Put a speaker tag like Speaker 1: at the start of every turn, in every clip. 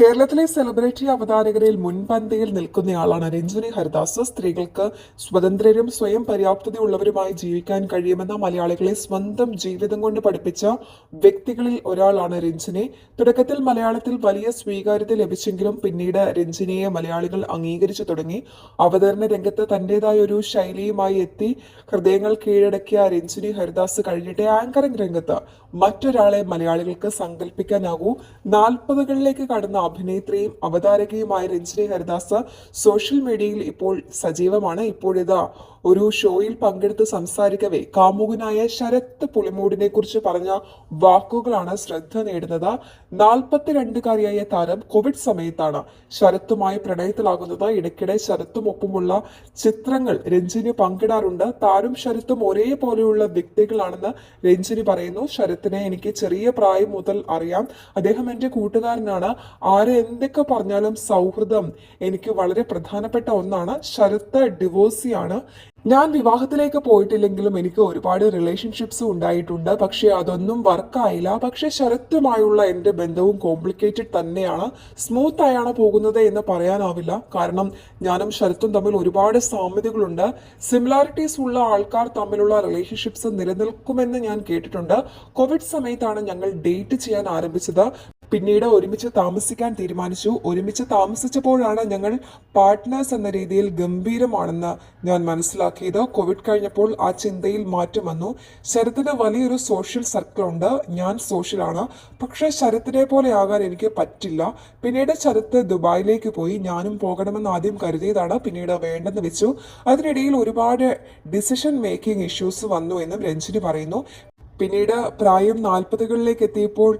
Speaker 1: കേരളത്തിലെ സെലിബ്രിറ്റി അവതാരകരിൽ മുൻപന്തിയിൽ നിൽക്കുന്നയാളാണ് രഞ്ജുനി ഹരിദാസ്. സ്ത്രീകൾക്ക് സ്വതന്ത്രരും സ്വയം പര്യാപ്തതയുള്ളവരുമായി ജീവിക്കാൻ കഴിയുമെന്ന മലയാളികളെ സ്വന്തം ജീവിതം കൊണ്ട് പഠിപ്പിച്ച വ്യക്തികളിൽ ഒരാളാണ് രഞ്ജിനി. തുടക്കത്തിൽ മലയാളത്തിൽ വലിയ സ്വീകാര്യത ലഭിച്ചെങ്കിലും പിന്നീട് രഞ്ജിനിയെ മലയാളികൾ അംഗീകരിച്ചു തുടങ്ങി. അവതരണ രംഗത്ത് തന്റേതായ ഒരു ശൈലിയുമായി എത്തി ഹൃദയങ്ങൾ കീഴടക്കിയ രഞ്ജിനി ഹരിദാസ് കഴിഞ്ഞിട്ട് ആങ്കറിംഗ് രംഗത്ത് മറ്റൊരാളെ മലയാളികൾക്ക് സങ്കല്പിക്കാനാകൂ നാൽപ്പതുകളിലേക്ക് കടന്ന അഭിനേത്രിയും അവതാരകയുമായ രഞ്ജിനി ഹരിദാസ് സോഷ്യൽ മീഡിയയിൽ ഇപ്പോൾ സജീവമാണ്. ഇപ്പോഴിതാ ഒരു ഷോയിൽ പങ്കെടുത്ത് സംസാരിക്കവേ. കാമുകനായ ശരത് പുളിമൂടിനെ കുറിച്ച് പറഞ്ഞ വാക്കുകളാണ് ശ്രദ്ധ നേടുന്നത്. നാൽപ്പത്തിരണ്ടുകാരിയായ താരം കോവിഡ് സമയത്താണ് ശരത്തുമായി പ്രണയത്തിലാകുന്നത്. ഇടയ്ക്കിടെ ശരത്തും ഒപ്പമുള്ള ചിത്രങ്ങൾ രഞ്ജിനി പങ്കിടാറുണ്ട്. താനും ശരത്തും ഒരേപോലെയുള്ള വ്യക്തികളാണെന്ന് രഞ്ജിനി പറയുന്നു. ശരത്തിനെ എനിക്ക് ചെറിയ പ്രായം മുതൽ അറിയാം. അദ്ദേഹം എന്റെ കൂട്ടുകാരനാണ്. ആരെ എന്തൊക്കെ പറഞ്ഞാലും സൗഹൃദം എനിക്ക് വളരെ പ്രധാനപ്പെട്ട ഒന്നാണ്. ശരത്ത് ഡിവോഴ്സിയാണ്. ഞാൻ വിവാഹത്തിലേക്ക് പോയിട്ടില്ലെങ്കിലും എനിക്ക് ഒരുപാട് റിലേഷൻഷിപ്സ് ഉണ്ടായിട്ടുണ്ട്. പക്ഷേ അതൊന്നും വർക്കായില്ല പക്ഷേ ശരത്തുമായുള്ള എന്റെ ബന്ധവും കോംപ്ലിക്കേറ്റഡ് തന്നെയാണ്. സ്മൂത്ത് ആയാണ് പോകുന്നത് എന്ന് പറയാനാവില്ല. കാരണം ഞാനും ശരത്തും തമ്മിൽ ഒരുപാട് സാമ്യതകളുണ്ട്. സിമിലാരിറ്റീസ് ഉള്ള ആൾക്കാർ തമ്മിലുള്ള റിലേഷൻഷിപ്സ് നിലനിൽക്കുമെന്ന് ഞാൻ കേട്ടിട്ടുണ്ട്. കോവിഡ് സമയത്താണ് ഞങ്ങൾ ഡേറ്റ് ചെയ്യാൻ ആരംഭിച്ചത്. പിന്നീട് ഒരുമിച്ച് താമസിക്കാൻ തീരുമാനിച്ചു. ഒരുമിച്ച് താമസിച്ചപ്പോഴാണ് ഞങ്ങൾ പാർട്ട്നേഴ്സ് എന്ന രീതിയിൽ ഗംഭീരമാണെന്ന് ഞാൻ മനസ്സിലാക്കിയത്. കോവിഡ് കഴിഞ്ഞപ്പോൾ ആ ചിന്തയിൽ മാറ്റം വന്നു. ശരത്തിന് വലിയൊരു സോഷ്യൽ സർക്കിൾ ഉണ്ട്. ഞാൻ സോഷ്യലാണ് പക്ഷേ ശരത്തിനെ പോലെ ആകാൻ എനിക്ക് പറ്റില്ല. പിന്നീട് ശരത്ത് ദുബായിലേക്ക് പോയി. ഞാനും പോകണമെന്ന് ആദ്യം കരുതിയതാണ്. പിന്നീട് വേണ്ടെന്ന് വെച്ചു. അതിനിടയിൽ ഒരുപാട് ഡിസിഷൻ മേക്കിംഗ് ഇഷ്യൂസ് വന്നു എന്നും രഞ്ജിനി പറയുന്നു. പിന്നീട് പ്രായം നാൽപ്പതുകളിലേക്ക് എത്തിയപ്പോൾ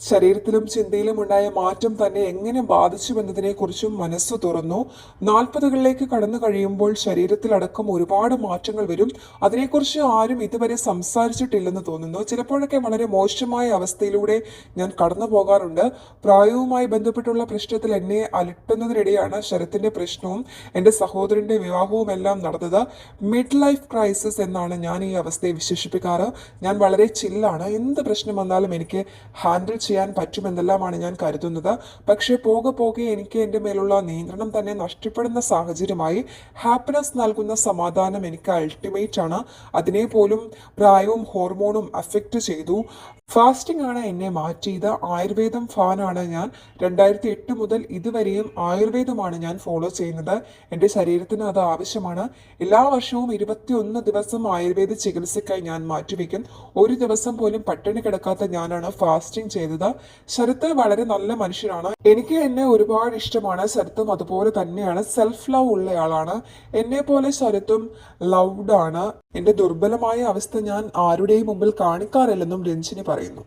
Speaker 1: ശരീരത്തിലും ചിന്തയിലും ഉണ്ടായ മാറ്റം തന്നെ എങ്ങനെ ബാധിച്ചു ബാധിച്ചുവെന്നതിനെക്കുറിച്ചും മനസ്സ് തുറന്നു. നാൽപ്പതുകളിലേക്ക് കടന്നു കഴിയുമ്പോൾ ശരീരത്തിലടക്കം ഒരുപാട് മാറ്റങ്ങൾ വരും. അതിനെക്കുറിച്ച് ആരും ഇതുവരെ സംസാരിച്ചിട്ടില്ലെന്ന് തോന്നുന്നു. ചിലപ്പോഴൊക്കെ വളരെ മോശമായ അവസ്ഥയിലൂടെ ഞാൻ കടന്നു പോകാറുണ്ട്. പ്രായവുമായി ബന്ധപ്പെട്ടുള്ള പ്രശ്നത്തിൽ എന്നെ അലട്ടുന്നതിനിടെയാണ് ശരത്തിന്റെ പ്രശ്നവും എന്റെ സഹോദരന്റെ വിവാഹവും എല്ലാം നടന്നത്. മിഡ് ലൈഫ് ക്രൈസിസ് എന്നാണ് ഞാൻ ഈ അവസ്ഥയെ വിശേഷിപ്പിക്കാറ്. ഞാൻ വളരെ ചില്ലാണ് എന്ത് പ്രശ്നം വന്നാലും എനിക്ക് ഹാൻഡിൽ ചെയ്യാൻ പറ്റുമെന്നെല്ലാമാണ് ഞാൻ കരുതുന്നത്. പക്ഷേ പോകെ പോകെ എനിക്ക് എന്റെ മേലുള്ള നിയന്ത്രണം തന്നെ നഷ്ടപ്പെടുന്ന സാഹചര്യമായി ഹാപ്പിനെസ് നൽകുന്ന സമാധാനം എനിക്ക് അൾട്ടിമേറ്റ് ആണ്. അതിനെ പോലും പ്രായവും ഹോർമോണും അഫക്റ്റ് ചെയ്തു. ഫാസ്റ്റിംഗ് ആണ് എന്നെ മാറ്റിയത്. ആയുർവേദം ഫാനാണ് ഞാൻ. രണ്ടായിരത്തി എട്ട് മുതൽ ഇതുവരെയും ആയുർവേദമാണ് ഞാൻ ഫോളോ ചെയ്യുന്നത്. എന്റെ ശരീരത്തിന് അത് ആവശ്യമാണ്. എല്ലാ വർഷവും ഇരുപത്തിയൊന്ന് ദിവസം ആയുർവേദ ചികിത്സയ്ക്കായി ഞാൻ മാറ്റിവെക്കും. ഒരു ദിവസം പോലും പട്ടിണി കിടക്കാത്ത ഞാനാണ് ഫാസ്റ്റിംഗ് ചെയ്തത്. ശരത്ത് വളരെ നല്ല മനുഷ്യനാണ്. എനിക്ക് എന്നെ ഒരുപാട് ഇഷ്ടമാണ്. ശരത്തും അതുപോലെ തന്നെയാണ്. സെൽഫ് ലവ് ഉള്ളയാളാണ്. എന്നെ പോലെ ശരത്തും ലൗഡാണ് എന്റെ ദുർബലമായ അവസ്ഥ ഞാൻ ആരുടെയും മുമ്പിൽ കാണിക്കാറില്ലെന്നും രഞ്ജിനി പറയുന്നു.